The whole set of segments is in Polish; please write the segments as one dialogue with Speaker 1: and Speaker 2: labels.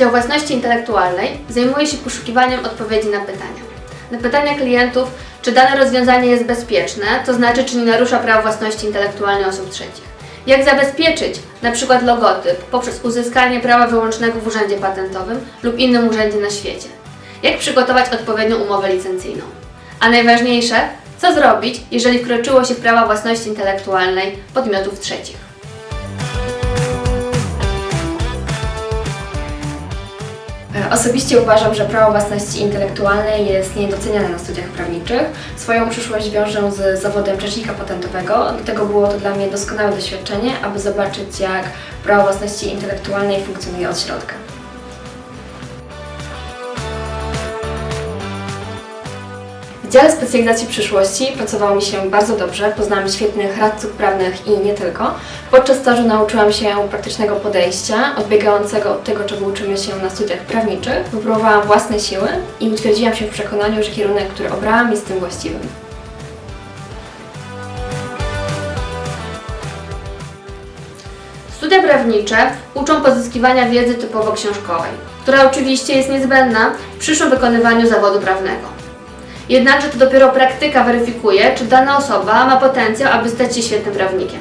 Speaker 1: Dział Własności Intelektualnej zajmuje się poszukiwaniem odpowiedzi na pytania. Na pytania klientów, czy dane rozwiązanie jest bezpieczne, to znaczy, czy nie narusza praw własności intelektualnej osób trzecich. Jak zabezpieczyć np. logotyp poprzez uzyskanie prawa wyłącznego w urzędzie patentowym lub innym urzędzie na świecie. Jak przygotować odpowiednią umowę licencyjną. A najważniejsze, co zrobić, jeżeli wkroczyło się w prawa własności intelektualnej podmiotów trzecich.
Speaker 2: Osobiście uważam, że prawo własności intelektualnej jest niedoceniane na studiach prawniczych. Swoją przyszłość wiążę z zawodem rzecznika patentowego, dlatego było to dla mnie doskonałe doświadczenie, aby zobaczyć jak prawo własności intelektualnej funkcjonuje od środka. W dziale specjalizacji przyszłości pracowało mi się bardzo dobrze, poznałam świetnych radców prawnych i nie tylko. Podczas stażu nauczyłam się praktycznego podejścia, odbiegającego od tego, czego uczymy się na studiach prawniczych. Wypróbowałam własne siły i utwierdziłam się w przekonaniu, że kierunek, który obrałam jest tym właściwym.
Speaker 1: Studia prawnicze uczą pozyskiwania wiedzy typowo książkowej, która oczywiście jest niezbędna w przyszłym wykonywaniu zawodu prawnego. Jednakże to dopiero praktyka weryfikuje, czy dana osoba ma potencjał, aby stać się świetnym prawnikiem.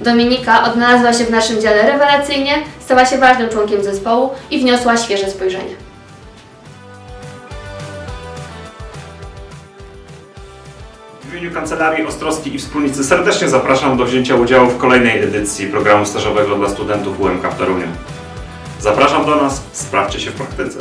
Speaker 1: Dominika odnalazła się w naszym dziale rewelacyjnie, stała się ważnym członkiem zespołu i wniosła świeże spojrzenie.
Speaker 3: W imieniu Kancelarii Ostrowski i Wspólnicy serdecznie zapraszam do wzięcia udziału w kolejnej edycji programu stażowego dla studentów UMK w Toruniu. Zapraszam do nas, sprawdźcie się w praktyce.